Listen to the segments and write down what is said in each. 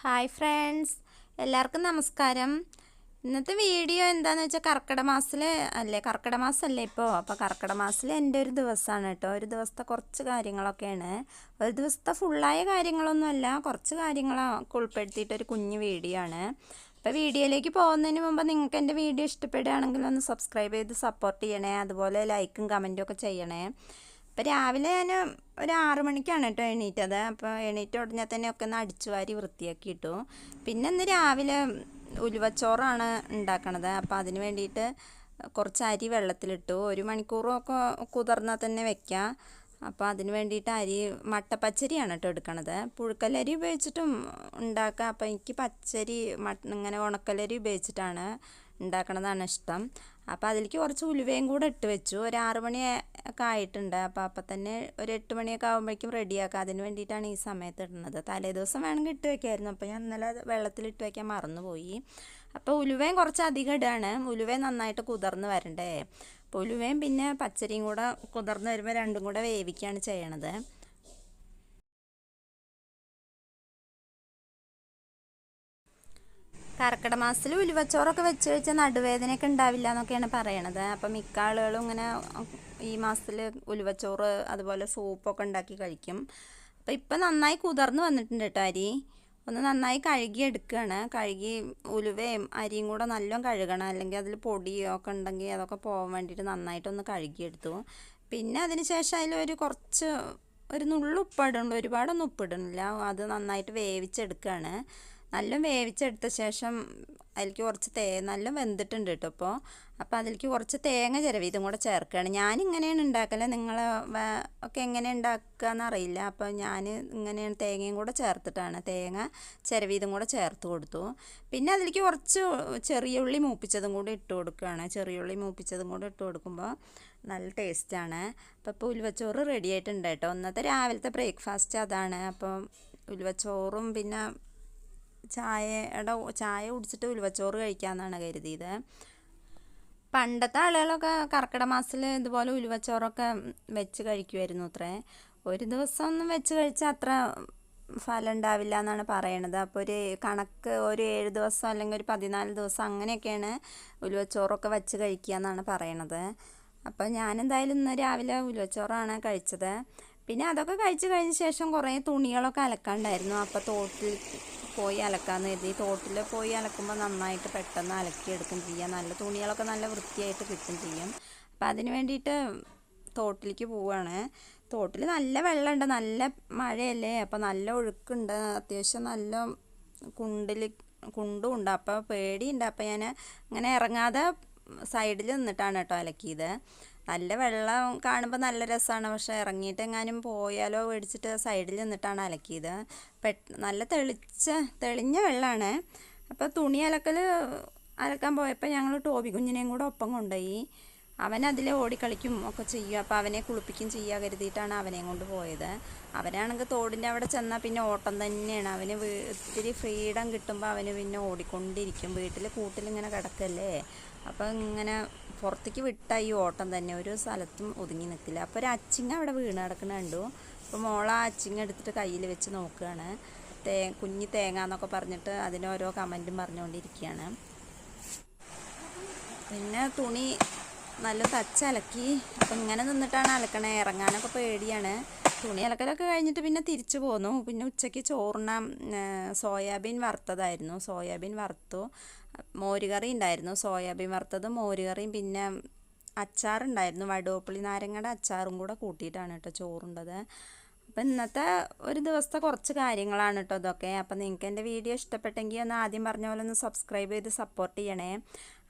Hi friends. എല്ലാവർക്കും നമസ്കാരം. ഇന്നത്തെ വീഡിയോ എന്താണെന്ന് വെച്ചാൽ കർക്കിടക മാസത്തിൽ അല്ലേ? കർക്കിടക മാസമല്ലേ ഇപ്പോൾ അപ്പോൾ കർക്കിടക മാസത്തിൽ എന്റെ ഒരു ദിവസമാണ് കേട്ടോ. ഒരു ദിവസത്തെ കുറച്ച് കാര്യങ്ങളൊക്കെയാണ്. ഒരു ദിവസത്തെ ഫുള്ളായ കാര്യങ്ങളൊന്നുമല്ല കുറച്ച് കാര്യങ്ങളൊക്കെ ഉൾപ്പെടുത്തിയിട്ട് ഒരു കുഞ്ഞു വീഡിയോ ആണ്. അപ്പോൾ വീഡിയോയിലേക്ക് പോകുന്നതിന് മുമ്പ് നിങ്ങൾക്ക് എന്റെ വീഡിയോ ഇഷ്ടപ്പെടുകയാണെങ്കിൽ ഒന്ന് സബ്സ്ക്രൈബ് ചെയ്ത് സപ്പോർട്ട് ചെയ്യണേ. അതുപോലെ ലൈക്കും കമന്റും ഒക്കെ ചെയ്യണേ. അപ്പോൾ രാവിലെ ഞാൻ ഒരു ആറു മണിക്കാണ് കേട്ടോ എണീറ്റത്. അപ്പോൾ എണീറ്റ ഉടനെ തന്നെ ഒക്കെ ഒന്ന് അടിച്ചു വാരി വൃത്തിയാക്കി ഇട്ടു. പിന്നെ ഇന്ന് രാവിലെ ഉലുവച്ചോറാണ് ഉണ്ടാക്കണത്. അപ്പോൾ അതിന് വേണ്ടിയിട്ട് കുറച്ച് അരി വെള്ളത്തിലിട്ടു. ഒരു മണിക്കൂറൊക്കെ കുതിർന്നാൽ തന്നെ വെക്കാം. അപ്പോൾ അതിന് വേണ്ടിയിട്ട് അരി മട്ടപ്പച്ചരിയാണ് കേട്ടോ എടുക്കണത്. പുഴുക്കലരി ഉപയോഗിച്ചിട്ടും ഉണ്ടാക്കാം. അപ്പോൾ എനിക്ക് പച്ചരി മട്ട ഇങ്ങനെ ഉണക്കലരി ഉപയോഗിച്ചിട്ടാണ് ഉണ്ടാക്കണതാണ് ഇഷ്ടം. അപ്പോൾ അതിലേക്ക് കുറച്ച് ഉലുവയും കൂടെ ഇട്ട് വെച്ചു. ഒരു ആറ് മണി ഒക്കെ ആയിട്ടുണ്ട്. അപ്പോൾ അപ്പം തന്നെ ഒരു എട്ട് മണിയൊക്കെ ആകുമ്പോഴേക്കും റെഡിയാക്കാം അതിന് വേണ്ടിയിട്ടാണ് ഈ സമയത്ത് ഇടുന്നത്. തലേദിവസം വേണമെങ്കിൽ ഇട്ട് വെക്കായിരുന്നു. അപ്പോൾ ഞാൻ ഇന്നലെ വെള്ളത്തിലിട്ട് വയ്ക്കാൻ മറന്നുപോയി. അപ്പോൾ ഉലുവയും കുറച്ച് അധികം ഇടാണ്. ഉലുവയും നന്നായിട്ട് കുതിർന്ന് വരണ്ടേ? അപ്പോൾ ഉലുവയും പിന്നെ പച്ചരിയും കൂടെ കുതിർന്ന് വരുമ്പോൾ രണ്ടും കൂടെ വേവിക്കുകയാണ് ചെയ്യണത്. കർക്കിടക മാസത്തിൽ ഉലുവച്ചോറൊക്കെ വെച്ച് വെച്ചാൽ നടുവേദനയൊക്കെ ഉണ്ടാവില്ല എന്നൊക്കെയാണ് പറയണത്. അപ്പം മിക്ക ആളുകളും ഇങ്ങനെ ഈ മാസത്തിൽ ഉലുവച്ചോറ് അതുപോലെ സൂപ്പൊക്കെ ഉണ്ടാക്കി കഴിക്കും. അപ്പം ഇപ്പം നന്നായി കുതിർന്ന് വന്നിട്ടുണ്ട് കേട്ടോ അരി. ഒന്ന് നന്നായി കഴുകി എടുക്കുകയാണ്. കഴുകി ഉലുവയും അരിയും കൂടെ നല്ലോണം കഴുകണം. അല്ലെങ്കിൽ അതിൽ പൊടിയോ ഒക്കെ ഉണ്ടെങ്കിൽ അതൊക്കെ പോകാൻ വേണ്ടിയിട്ട് നന്നായിട്ടൊന്ന് കഴുകിയെടുത്തു. പിന്നെ അതിന് ശേഷം അതിലൊരു കുറച്ച് ഒരു നുള്ളു ഉപ്പിടുന്നുണ്ട് ഒരുപാടൊന്നും ഉപ്പിടുന്നില്ല. അത് നന്നായിട്ട് വേവിച്ചെടുക്കുകയാണ്. നല്ല വേവിച്ചെടുത്ത ശേഷം അതിലേക്ക് കുറച്ച് തേ നല്ല വെന്തിട്ടുണ്ട് കേട്ടോ അപ്പോൾ അപ്പോൾ അതിലേക്ക് കുറച്ച് തേങ്ങ ചിരവി ഇതും കൂടെ ചേർക്കുകയാണ് ഞാൻ ഇങ്ങനെയാണ് ഉണ്ടാക്കൽ നിങ്ങൾ ഒക്കെ എങ്ങനെ ഉണ്ടാക്കുക എന്നറിയില്ല അപ്പോൾ ഞാൻ ഇങ്ങനെയാണ് തേങ്ങയും കൂടെ ചേർത്തിട്ടാണ്. തേങ്ങ ചിരവി ഇതും കൂടെ ചേർത്ത് കൊടുത്തു. പിന്നെ അതിലേക്ക് കുറച്ച് ചെറിയ ഉള്ളി മൂപ്പിച്ചതും കൂടി ഇട്ട് കൊടുക്കുകയാണ് ചെറിയ ഉള്ളി മൂപ്പിച്ചതും കൂടെ ഇട്ട് കൊടുക്കുമ്പോൾ നല്ല ടേസ്റ്റാണ് അപ്പോൾ ഇപ്പോൾ ഉലുവച്ചോറ് റെഡി ആയിട്ടുണ്ട് കേട്ടോ ഒന്നത്തെ രാവിലത്തെ ബ്രേക്ക്ഫാസ്റ്റ് അതാണ്. അപ്പം ഉലുവച്ചോറും പിന്നെ ചായയുടെ ചായ കുടിച്ചിട്ട് ഉലുവച്ചോറ് കഴിക്കാമെന്നാണ് കരുതിയത്. പണ്ടത്തെ ആളുകളൊക്കെ കർക്കിടക മാസത്തിൽ ഇതുപോലെ ഉലുവച്ചോറൊക്കെ വെച്ച് കഴിക്കുമായിരുന്നു അത്രേ. ഒരു ദിവസം ഒന്നും വെച്ച് കഴിച്ചാൽ അത്ര ഫലം ഉണ്ടാവില്ല എന്നാണ് പറയണത്. അപ്പോൾ ഒരു കണക്ക് ഒരു ഏഴ് ദിവസം അല്ലെങ്കിൽ ഒരു പതിനാല് ദിവസം അങ്ങനെയൊക്കെയാണ് ഉലുവച്ചോറൊക്കെ വെച്ച് കഴിക്കുക എന്നാണ് പറയണത്. അപ്പോൾ ഞാനെന്തായാലും ഇന്ന് രാവിലെ ഉലുവച്ചോറാണ് കഴിച്ചത്. പിന്നെ അതൊക്കെ കഴിച്ച് കഴിഞ്ഞ ശേഷം കുറേ തുണികളൊക്കെ അലക്കാണ്ടായിരുന്നു. അപ്പോൾ തോട്ടിൽ പോയി അലക്കാമെന്ന് കരുതി. തോട്ടിൽ പോയി അലക്കുമ്പോൾ നന്നായിട്ട് പെട്ടെന്ന് അലക്കിയെടുക്കും ചെയ്യാം. നല്ല തുണികളൊക്കെ നല്ല വൃത്തിയായിട്ട് കിട്ടും ചെയ്യും. അപ്പോൾ അതിന് വേണ്ടിയിട്ട് തോട്ടിലേക്ക് പോവുകയാണ് തോട്ടിൽ നല്ല വെള്ളമുണ്ട് നല്ല മഴയല്ലേ? അപ്പോൾ നല്ല ഒഴുക്കുണ്ട്. അത്യാവശ്യം നല്ല കുണ്ടിൽ കുണ്ടും ഉണ്ട്. അപ്പോൾ പേടിയുണ്ട്. അപ്പോൾ ഞാൻ അങ്ങനെ ഇറങ്ങാതെ സൈഡിൽ നിന്നിട്ടാണ് കേട്ടോ അലക്കിയത്. നല്ല വെള്ളം കാണുമ്പോൾ നല്ല രസമാണ് പക്ഷേ ഇറങ്ങിയിട്ട് എങ്ങാനും പോയാലോ മേടിച്ചിട്ട് സൈഡിൽ നിന്നിട്ടാണ് അലക്കിയത്. പെട്ട് നല്ല തെളിച്ച തെളിഞ്ഞ വെള്ളമാണ് അപ്പോൾ തുണി അലക്കൽ അലക്കാൻ പോയപ്പോൾ ഞങ്ങൾ ടോബി കുഞ്ഞിനെയും കൂടെ ഒപ്പം കൊണ്ടുപോയി. അവൻ അതിൽ ഓടിക്കളിക്കും ഒക്കെ ചെയ്യും അപ്പോൾ അവനെ കുളിപ്പിക്കും ചെയ്യുക കരുതിയിട്ടാണ് അവനെയും കൊണ്ട് പോയത്. അവനാണെങ്കിൽ തോടിന്റെ അവിടെ ചെന്നാൽ പിന്നെ ഓട്ടം തന്നെയാണ്. അവന് ഇത്തിരി ഫ്രീഡം കിട്ടുമ്പോൾ അവന് പിന്നെ ഓടിക്കൊണ്ടിരിക്കും. വീട്ടിൽ കൂട്ടിലിങ്ങനെ കിടക്കല്ലേ? അപ്പോൾ ഇങ്ങനെ പുറത്തേക്ക് വിട്ട ഈ ഓട്ടം തന്നെ ഒരു സ്ഥലത്തും ഒതുങ്ങി നിൽക്കില്ല. അപ്പോൾ ഒരു അച്ചിങ്ങ അവിടെ വീണ് കിടക്കണ കണ്ടു. അപ്പോൾ മോള ആ അച്ചിങ്ങ എടുത്തിട്ട് കയ്യിൽ വെച്ച് നോക്കുകയാണ്. തേ കുഞ്ഞി തേങ്ങ എന്നൊക്കെ പറഞ്ഞിട്ട് അതിനോരോ കമന്റും പറഞ്ഞുകൊണ്ടിരിക്കുകയാണ്. പിന്നെ തുണി നല്ല തച്ചലക്കി അപ്പം ഇങ്ങനെ നിന്നിട്ടാണ് അലക്കണേ. ഇറങ്ങാനൊക്കെ പേടിയാണ്. തുണി അലക്കലൊക്കെ കഴിഞ്ഞിട്ട് പിന്നെ തിരിച്ചു പോന്നു. പിന്നെ ഉച്ചയ്ക്ക് ചോറിന സോയാബീൻ വറുത്തതായിരുന്നു. സോയാബീൻ വറുത്തു. മോരുകറി ഉണ്ടായിരുന്നു. സോയാബീൻ വറുത്തതും മോരുകറിയും പിന്നെ അച്ചാറുണ്ടായിരുന്നു. വടുവപ്പുളി നാരങ്ങയുടെ അച്ചാറും കൂടെ കൂട്ടിയിട്ടാണ് കേട്ടോ ചോറുണ്ടത്. അപ്പം ഇന്നത്തെ ഒരു ദിവസത്തെ കുറച്ച് കാര്യങ്ങളാണ് കേട്ടോ ഇതൊക്കെ. അപ്പം നിങ്ങൾക്ക് എന്റെ വീഡിയോ ഇഷ്ടപ്പെട്ടെങ്കിൽ ഒന്ന് ആദ്യം പറഞ്ഞ പോലെ ഒന്ന് സബ്സ്ക്രൈബ് ചെയ്ത് സപ്പോർട്ട് ചെയ്യണേ.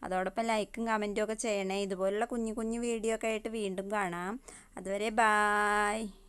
അതോടൊപ്പം ലൈക്കും കമന്റും ഒക്കെ ചെയ്യണേ. ഇതുപോലുള്ള കുഞ്ഞു കുഞ്ഞു വീഡിയോ ഒക്കെ ആയിട്ട് വീണ്ടും കാണാം. അതുവരെ ബായ്.